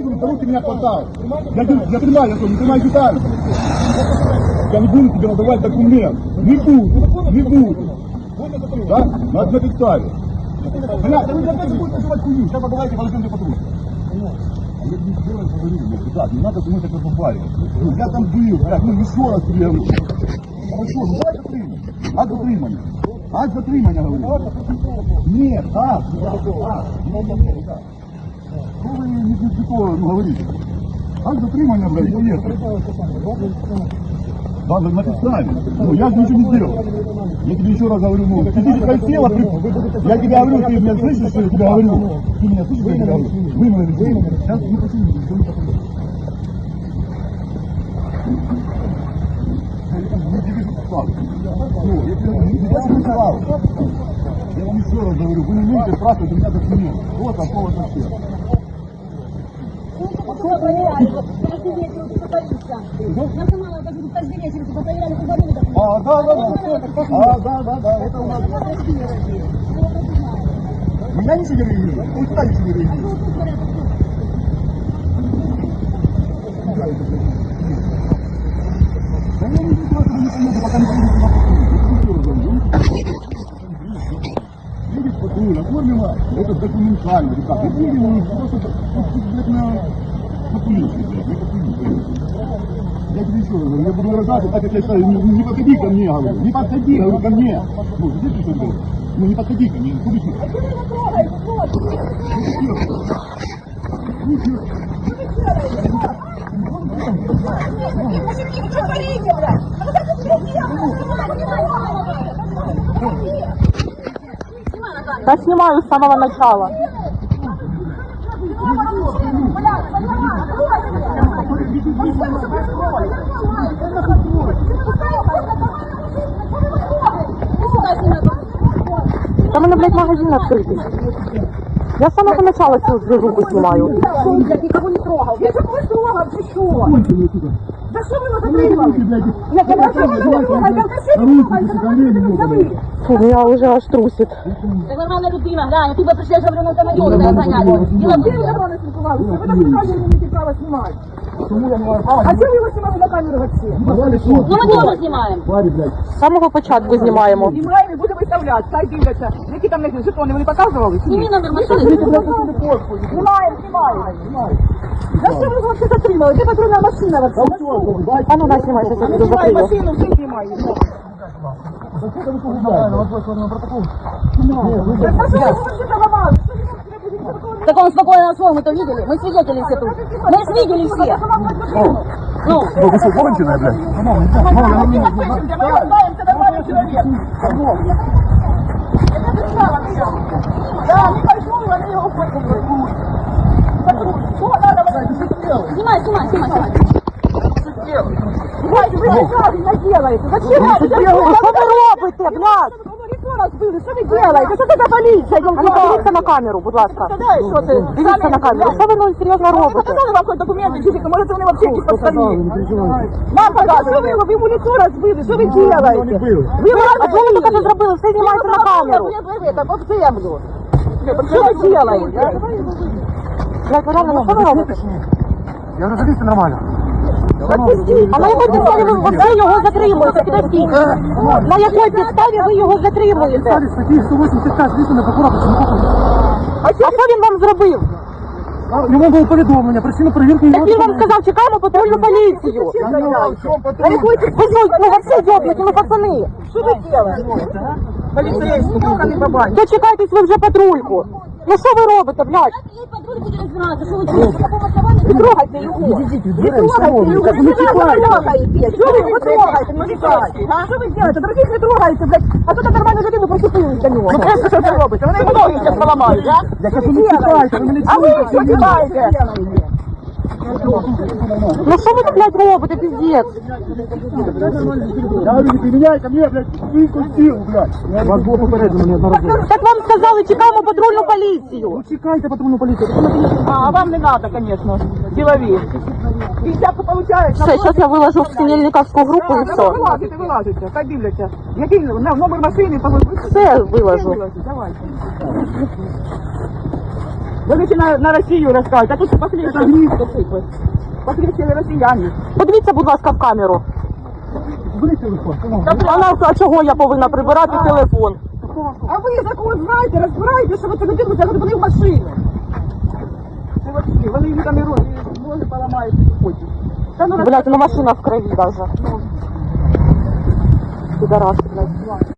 Говоришь, кого ты меня хватал? Я, я понимаю, я не понимаю детали. Я не буду тебе надавать документ. Не буду, не буду. Да? Надо на підставі. Бля, да вы опять будете называть хуйню. Сейчас подавайте вооруженный патруль. А я еще раз говорю, блядь, ребят, не надо со мной так разговаривать. Ну, я там был, блядь, ну еще раз говорю. Хорошо, ну давай затримай. А затримання. А затримання, говорю. Нет, а, а, Что вы не, ну, говорите? А затримання, блядь, поехали. Да, на на підставі. Ну, я же ничего не сделал. Я тебе еще раз говорю, ну, хотела, ты- я тебе говорю, ты меня слышишь, что я тебе говорю? Ты меня слышишь, что я тебе говорю? Вы меня слышите? Сейчас не почему, подставы. Ну, я тебе вам еще раз говорю, вы не умеете спрашивать у меня документ. Вот такого совсем. Что проверяли? Вот каждый вечер вот полиция. Наркоманов даже вот каждый вечер типа проверяли, куда были документы. А, да, да, да. А, да, да, да, это у нас. Меня не сидели, ну куда не сидели? Да я не знаю, не поеду, пока не поеду Видишь, патруль, оформила, это документально, ребята. Видели, ну, просто, блядь, на, блядь, на полицию. Я тебе еще раз говорю, я буду выражаться, так как я считаю, не, не подходи ко мне, говорю, не подходи, говорю, ко мне. Ну, где ты что говоришь? Ну, не подходи ко мне, куда ты? Мужики, вы что творите, блядь? А вы как это на камеру. Да снимаю с самого начала. Да мене, блядь, магазин открытый. Я с самого начала всю движуху снимаю. Я никого не трогал. Я же не трогал, ты что? Да что вы его затримали? Я говорю, что вы его трогали, я вообще не трогаю. Фу, меня уже аж трусит. Це нормальна людина, глянь, ти би прийшли, що на тебе його не ганяли. І на ти нормально спілкувалися, ви так не кажете, не маєте права знімати. Почему я не маю права? А чого ви його знімали на камеру вообще? Ну ми теж знімаємо. Блядь. З самого початку знімаємо. Знімаємо і будемо виставляти, хай дивляться. Які там не жетони, вони показували? Зніми номер машини. Знімаємо, знімаємо. За що ви вообще затримали? Де патрульна машина вообще? А ну, на, снимай, сейчас я буду Знімаю закрою. машину, всі знімають. Так а що ви вообще? Так он спокойно нашел, мы то видели, мы свидетели все тут. Мы ж видели все. Ну, Ну, вы что, конченая, блядь? Ми знаємо, це нормальний чоловік. Да, не пойшли, вони його впустили. Що надо, блядь? снимай, снимай, снимай, снимай. Блядь, ви неправильно делаете. Зачем надо? Що ви робите, блядь? Ну, лицо разбили, що ви делаете? Що це за поліція? Камеру, будь ласка. Що це? Дивіться на камеру. Що ви ну серйозно робите? показали вам хоч документи, чужики, може це вони вообще якісь подставні? Нам показали, що ви його, ви йому лицо розбили, що ви делаете? Ви його А чого ви таке зробили? Все знімаєте на камеру. Ви это, об землю. Що ви делаете? Блядь, ви реально, ну що ви робите? Я уже садись нормально. А на якій підставі ви вже його затримуєте? Підождіть. На якій підставі ви його затримуєте? статьи 185 на прокуратор. А що він вам зробив? Йому було повідомлення, причина перевірки Так він вам сказав, чекаємо патрульну поліцію. Ви що, ну вообще дьобнуті, ну пацани. Що ви делаете? Поліцейський, пока не бабань. Дочекайтесь ви вже патрульку. Ну що ви робите, блядь? Розбиратися, що ви чуєте? Не трогайте його. Не трогайте його. Не трогаєте. Що ви його трогаєте? Ну не трогайте. Що ви делаете? Других не трогаєте, блядь. А тут нормальну людину причепились до нього. Ну просто що це робите? Вони йому ноги зараз поламають, а? Я кажу, не ви мене А ви що чекаєте? Ну що ви, блядь, робите, піздець? Я говорю, не применяй ко мне, блядь, свинку силу, блядь. Вас було попереджено неодноразово. Так вам сказали, чекаємо патрульну поліцію. Чекайте патрульну поліцію. А, вам не надо, конечно. Делові. Десятку получається. Все, зараз я виложу в синельниковську групу і все. Вилазите, вилазите, хай дивляться. Який на- номер машини, то ви Все виложу. Давайте. Вони ще на, на Росію розказують, а тут похліб. Похліб росіяни. Подивіться, будь ласка, в камеру. Шановний. А чого я повинна прибирати телефон? А ви закон знаєте, розбираєте, що ви це людину загнали вони в машину. Вони її там і роги, і ноги поламають, і хочуть. Та ну Блядь, ну машина в крові даже. Підараси, блядь.